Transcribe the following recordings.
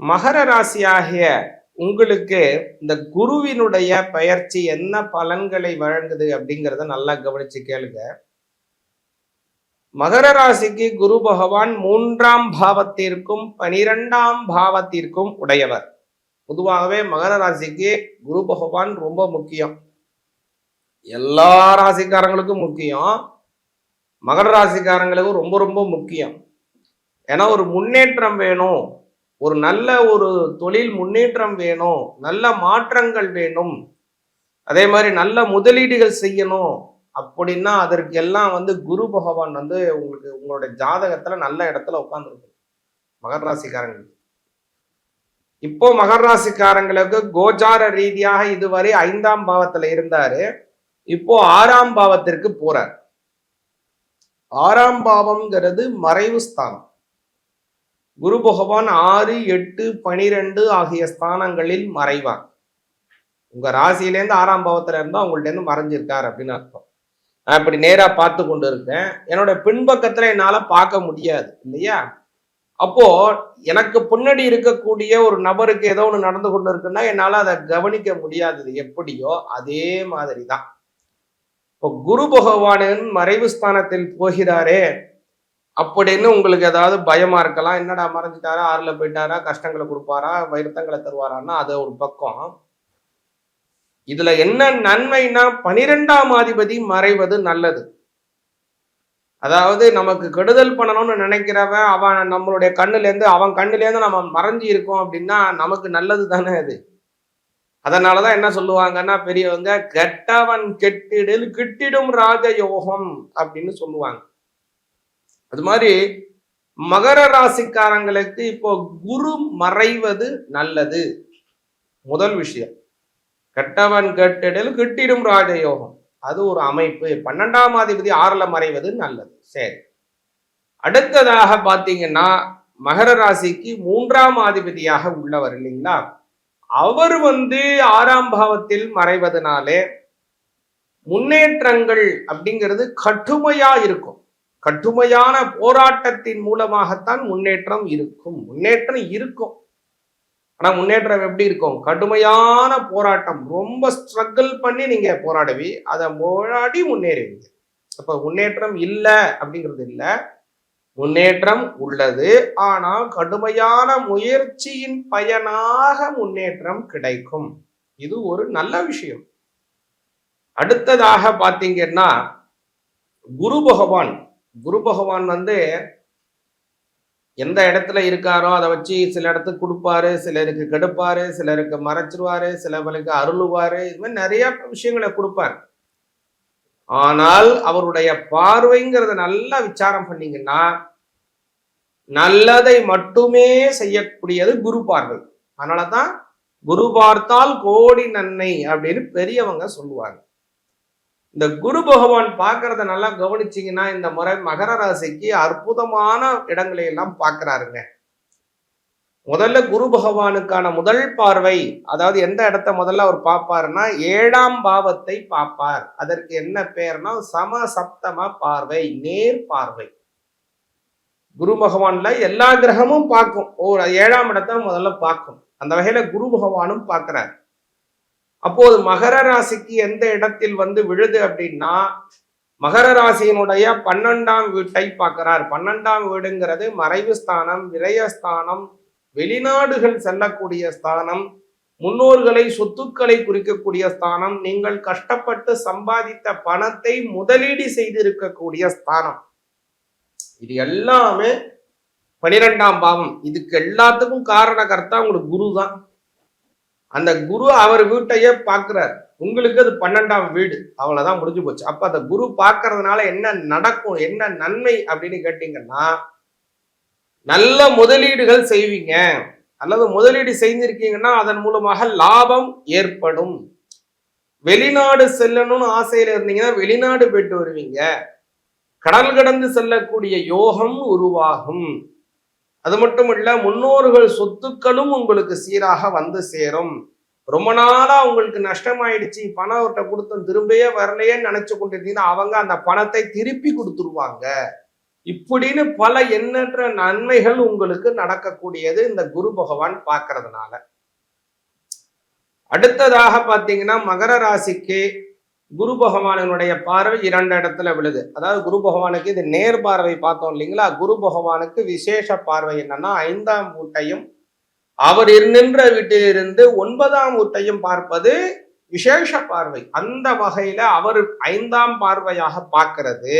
மகர ராசியாகிய உங்களுக்கு இந்த குருவினுடைய பெயர்ச்சி என்ன பலன்களை வழங்குது அப்படிங்கிறத நல்லா கவனிச்சு கேளுங்க. மகர ராசிக்கு குரு பகவான் மூன்றாம் பாவத்திற்கும் பனிரெண்டாம் பாவத்திற்கும் உடையவர். பொதுவாகவே மகர ராசிக்கு குரு பகவான் ரொம்ப முக்கியம். எல்லா ராசிக்காரங்களுக்கும் முக்கியம். மகர ராசிக்காரங்களுக்கும் ரொம்ப ரொம்ப முக்கியம். ஏன்னா ஒரு முன்னேற்றம் வேணும். ஒரு நல்ல ஒரு தொழில் முன்னேற்றம் வேணும் நல்ல மாற்றங்கள் வேணும் அதே மாதிரி நல்ல முதலீடுகள் செய்யணும் அப்படின்னா அதற்கு எல்லாம் வந்து குரு பகவான் வந்து உங்களுக்கு உங்களோட ஜாதகத்துல நல்ல இடத்துல உட்காந்துருக்கும் மகர ராசிக்காரங்களுக்கு. இப்போ மகர ராசிக்காரங்களுக்கு கோச்சார ரீதியாக இதுவரை ஐந்தாம் பாவத்துல இருந்தாரு. இப்போ ஆறாம் பாவத்திற்கு போறார். ஆறாம் பாவம்ங்கிறது மறைவு ஸ்தானம். குரு பகவான் ஆறு எட்டு பனிரெண்டு ஆகிய ஸ்தானங்களில் மறைவார் உங்க ராசியிலேருந்து ஆறாம் பாவத்துல இருந்தா உங்கள்ட்ட இருந்து மறைஞ்சிருக்கார் அப்படின்னு அர்த்தம். நான் இப்படி நேரா பார்த்து கொண்டு இருக்கேன் என்னோட பின்பக்கத்துல என்னால பார்க்க முடியாது இல்லையா? அப்போ எனக்கு பின்னாடி இருக்கக்கூடிய ஒரு நபருக்கு ஏதோ ஒன்று நடந்து கொண்டு இருக்குன்னா என்னால அதை கவனிக்க முடியாதது எப்படியோ அதே மாதிரி தான் இப்போ குரு பகவானின் மறைவு ஸ்தானத்தில் போகிறாரே அப்படின்னு உங்களுக்கு ஏதாவது பயமா இருக்கலாம். என்னடா மறைஞ்சிட்டாரா? ஆறுல போயிட்டாரா? கஷ்டங்களை கொடுப்பாரா? வருத்தங்களை தருவாரான்னா அது ஒரு பக்கம். இதுல என்ன நன்மைனா பனிரெண்டாம் அதிபதி மறைவது நல்லது. அதாவது நமக்கு கெடுதல் பண்ணணும்னு நினைக்கிறவன் அவன் நம்மளுடைய கண்ணுல இருந்து அவன் கண்ணுல இருந்து நம்ம மறைஞ்சு இருக்கோம் அப்படின்னா நமக்கு நல்லது தானே அது. அதனாலதான் என்ன சொல்லுவாங்கன்னா பெரியவங்க கெட்டவன் கெட்டிடில் கிட்டிடும் ராஜயோகம் அப்படின்னு சொல்லுவாங்க. அது மாதிரி மகர ராசிக்காரங்களுக்கு இப்போ குரு மறைவது நல்லது. முதல் விஷயம். கெட்டவன் கெட்டிடல் கிட்டிடும் ராஜயோகம். அது ஒரு அமைப்பு. பன்னெண்டாம் அதிபதி ஆறுல மறைவது நல்லது. சரி. அடுத்ததாக பாத்தீங்கன்னா மகர ராசிக்கு மூன்றாம் அதிபதியாக உள்ளவர் இல்லைங்களா? அவர் வந்து ஆறாம் பாவத்தில் மறைவதனாலே முன்னேற்றங்கள் அப்படிங்கிறது கட்டுமையா இருக்கும். கடுமையான போராட்டத்தின் மூலமாகத்தான் முன்னேற்றம் இருக்கும். முன்னேற்றம் இருக்கும். ஆனா முன்னேற்றம் எப்படி இருக்கும்? கடுமையான போராட்டம். ரொம்ப ஸ்ட்ரகிள் பண்ணி நீங்க போராடுவி அதை போராடி முன்னேறுவீங்க. அப்ப முன்னேற்றம் இல்லை அப்படிங்கிறது இல்லை. முன்னேற்றம் உள்ளது. ஆனால் கடுமையான முயற்சியின் பயனாக முன்னேற்றம் கிடைக்கும். இது ஒரு நல்ல விஷயம். அடுத்ததாக பார்த்தீங்கன்னா குரு பகவான் குரு பகவான் வந்து எந்த இடத்துல இருக்காரோ அதை வச்சு சில இடத்துக்கு கொடுப்பாரு சிலருக்கு கெடுப்பாரு சிலருக்கு மறைச்சிருவாரு சிலவருக்கு அருளுவாரு. இது மாதிரி நிறைய விஷயங்களை கொடுப்பாரு. ஆனால் அவருடைய பார்வைங்கிறத நல்லா விசாரம் பண்ணீங்கன்னா நல்லதை மட்டுமே செய்யக்கூடியது குரு பார்வை. அதனாலதான் குரு பார்த்தால் கோடி நன்மை அப்படின்னு பெரியவங்க சொல்லுவாங்க. இந்த குரு பகவான் பார்க்கறத நல்லா கவனிச்சிங்கன்னா இந்த முறை மகர ராசிக்கு அற்புதமான இடங்களை எல்லாம் பார்க்கறாருங்க. முதல்ல குரு பகவானுக்கான முதல் பார்வை அதாவது எந்த இடத்த முதல்ல அவர் பார்ப்பாருன்னா ஏழாம் பாவத்தை பார்ப்பார். அதற்கு என்ன பேர்னா சம சப்தம பார்வை நேர் பார்வை. குரு பகவான்ல எல்லா கிரகமும் பார்க்கும். ஓ ஏழாம் இடத்த முதல்ல பார்க்கும். அந்த வகையில குரு பகவானும் பார்க்கிறார். அப்போது மகர ராசிக்கு எந்த இடத்தில் வந்து விழுது அப்படின்னா மகர ராசியினுடைய பன்னெண்டாம் வீட்டை பார்க்கிறார். பன்னெண்டாம் வீடுங்கிறது மறைவு ஸ்தானம் விரயஸ்தானம் வெளிநாடுகள் செல்லக்கூடிய ஸ்தானம் முன்னோர்களை சொத்துக்களை குறிக்கக்கூடிய ஸ்தானம் நீங்கள் கஷ்டப்பட்டு சம்பாதித்த பணத்தை முதலீடு செய்திருக்கக்கூடிய ஸ்தானம். இது எல்லாமே பனிரெண்டாம் பாவம். இதுக்கு எல்லாத்துக்கும் காரணகர்த்தா உங்களுக்கு குரு தான் அந்த குரு அவர் வீட்டையே பார்க்கிறார் உங்களுக்கு அது பன்னெண்டாம் வீடு. அவ்வளவுதான் முடிஞ்சு போச்சு. அப்ப அந்த குரு பார்க்கறதுனால என்ன நடக்கும் என்ன நன்மை அப்படின்னு கேட்டீங்கன்னா நல்ல முதலீடுகள் செய்வீங்க. அல்லது முதலீடு செஞ்சிருக்கீங்கன்னா அதன் மூலமாக லாபம் ஏற்படும். வெளிநாடு செல்லணும்னு ஆசையில இருந்தீங்கன்னா வெளிநாடு போயிட்டு வருவீங்க. கடல் கடந்து செல்லக்கூடிய யோகம் உருவாகும். அது மட்டும் இல்ல முன்னோர்கள் சொத்துக்களும் உங்களுக்கு சீராக வந்து சேரும். ரொம்ப நாளா உங்களுக்கு நஷ்டமாயிடுச்சு பணம் அவர்கிட்ட கொடுத்தோம் திரும்பியே வரலையேன்னு நினைச்சு கொண்டிருந்தீங்கன்னா அவங்க அந்த பணத்தை திருப்பி கொடுத்துருவாங்க. இப்படின்னு பல எண்ணற்ற நன்மைகள் உங்களுக்கு நடக்கக்கூடியது இந்த குரு பகவான் பார்க்கறதுனால. அடுத்ததாக பாத்தீங்கன்னா மகர ராசிக்கு குரு பகவானனுடைய பார்வை இரண்டு இடத்துல விழுது. அதாவது குரு பகவானுக்கு இது நேர் பார்வை பார்த்தோம் இல்லைங்களா? குரு பகவானுக்கு விசேஷ பார்வை என்னன்னா ஐந்தாம் வீட்டையும் அவர் நின்ற வீட்டிலிருந்து ஒன்பதாம் வீட்டையும் பார்ப்பது விசேஷ பார்வை. அந்த வகையில அவர் ஐந்தாம் பார்வையாக பார்க்கிறது.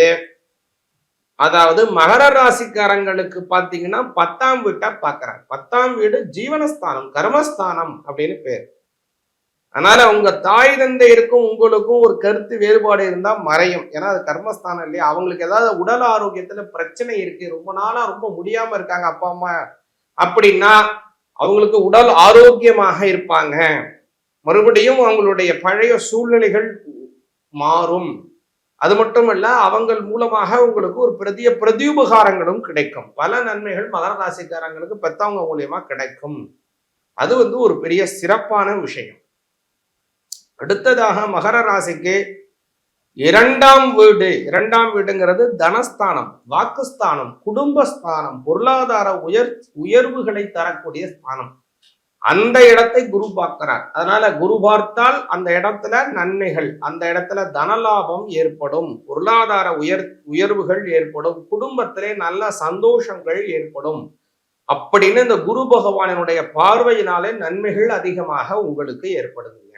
அதாவது மகர ராசிக்காரங்களுக்கு பாத்தீங்கன்னா பத்தாம் வீட்டை பார்க்கிறார். பத்தாம் வீடு ஜீவனஸ்தானம் கர்மஸ்தானம் அப்படின்னு பேர். அதனால உங்க தாய் தந்தை இருக்கும் உங்களுக்கும் ஒரு கருத்து வேறுபாடு இருந்தா மறையும். ஏன்னா அது கர்மஸ்தானம் இல்லையா? அவங்களுக்கு ஏதாவது உடல் ஆரோக்கியத்துல பிரச்சனை இருக்கு. ரொம்ப நாளா ரொம்ப முடியாம இருக்காங்க அப்பா அம்மா அப்படின்னா அவங்களுக்கு உடல் ஆரோக்கியமாக இருப்பாங்க. மறுபடியும் அவங்களுடைய பழைய சூழ்நிலைகள் மாறும். அது மட்டுமல்ல அவங்கள் மூலமாக உங்களுக்கு ஒரு பிரதிய பிரதியுபகாரங்களும் கிடைக்கும். பல நன்மைகள் மகர ராசிக்காரங்களுக்கு பெத்தவங்க மூலியமா கிடைக்கும். அது வந்து ஒரு பெரிய சிறப்பான விஷயம். அடுத்ததாக மகர ராசிக்கு இரண்டாம் வீடு. இரண்டாம் வீடுங்கிறது தனஸ்தானம் வாக்குஸ்தானம் குடும்பஸ்தானம் பொருளாதார உயர் உயர்வுகளை தரக்கூடிய ஸ்தானம். அந்த இடத்தை குரு பார்க்கிறார். அதனால குரு பார்த்தால் அந்த இடத்துல நன்மைகள் அந்த இடத்துல தனலாபம் ஏற்படும் பொருளாதார உயர் உயர்வுகள் ஏற்படும் குடும்பத்திலே நல்ல சந்தோஷங்கள் ஏற்படும். அப்படின்னு இந்த குரு பகவானினுடைய பார்வையினாலே நன்மைகள் அதிகமாக உங்களுக்கு ஏற்படுதுங்க.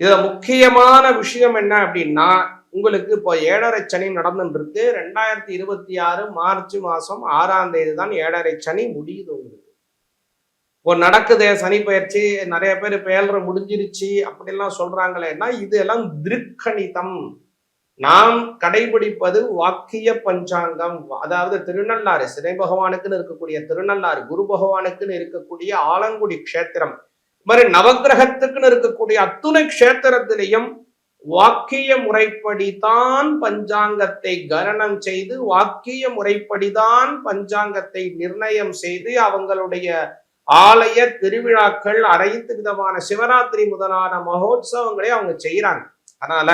இதுல முக்கியமான விஷயம் என்ன அப்படின்னா உங்களுக்கு இப்போ ஏழரை சனி நடந்துட்டு இருக்கு ரெண்டாயிரத்தி இருபத்தி ஆறு மார்ச் மாசம் ஆறாம் தேதி தான் ஏழரை சனி முடியுது உங்களுக்கு. இப்போ நடக்குதே சனி பயிற்சி நிறைய பேர் பேலரை முடிஞ்சிருச்சு அப்படிலாம் சொல்றாங்களேன்னா இது எல்லாம் திருக்கணிதம். நாம் கடைபிடிப்பது வாக்கிய பஞ்சாங்கம். அதாவது திருநள்ளாறு சிறை பகவானுக்குன்னு இருக்கக்கூடிய திருநள்ளாறு குரு பகவானுக்குன்னு இருக்கக்கூடிய ஆலங்குடி க்ஷேத்திரம். மாதிரி நவக்கிரகத்துக்குன்னு இருக்கக்கூடிய அத்துணை க்ஷேத்திரத்திலையும் வாக்கிய முறைப்படிதான் பஞ்சாங்கத்தை கரணம் செய்து வாக்கிய முறைப்படிதான் பஞ்சாங்கத்தை நிர்ணயம் செய்து அவங்களுடைய ஆலய திருவிழாக்கள் அனைத்து விதமான சிவராத்திரி முதலான மகோத்சவங்களை அவங்க செய்யறாங்க அதனால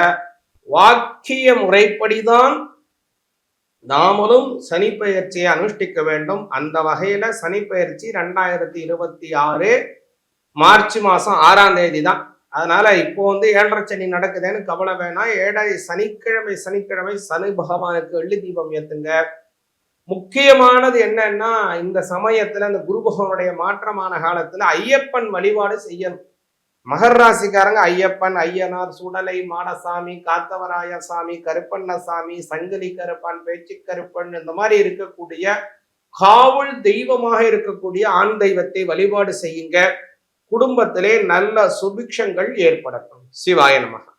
வாக்கிய முறைப்படிதான் நாமளும் சனி பயிற்சியை அனுஷ்டிக்க வேண்டும். அந்த வகையில சனி பயிற்சி ரெண்டாயிரத்தி இருபத்தி ஆறு மார்ச் மாசம் ஆறாம் தேதி தான் அதனால இப்போ வந்து ஏழரை சனி நடக்குதுன்னு கவலை வேணாம். ஏழரை சனிக்கிழமை சனிக்கிழமை சனி பகவானுக்கு வெள்ளி தீபம் ஏத்துங்க. முக்கியமானது என்னன்னா இந்த சமயத்துல இந்த குரு பகவானுடைய மாற்றமான காலத்துல ஐயப்பன் வழிபாடு செய்யணும். மகர் ராசிக்காரங்க ஐயப்பன் ஐயனார் சுடலை மாடசாமி காத்தவராய சாமி கருப்பண்ணசாமி சங்கிலி கருப்பன் பேச்சு கருப்பன் இந்த மாதிரி இருக்கக்கூடிய காவல் தெய்வமாக இருக்கக்கூடிய ஆண் தெய்வத்தை வழிபாடு செய்யுங்க. குடும்பத்திலே நல்ல சுபிக்ஷங்கள் ஏற்படட்டும். சிவாய நமகா.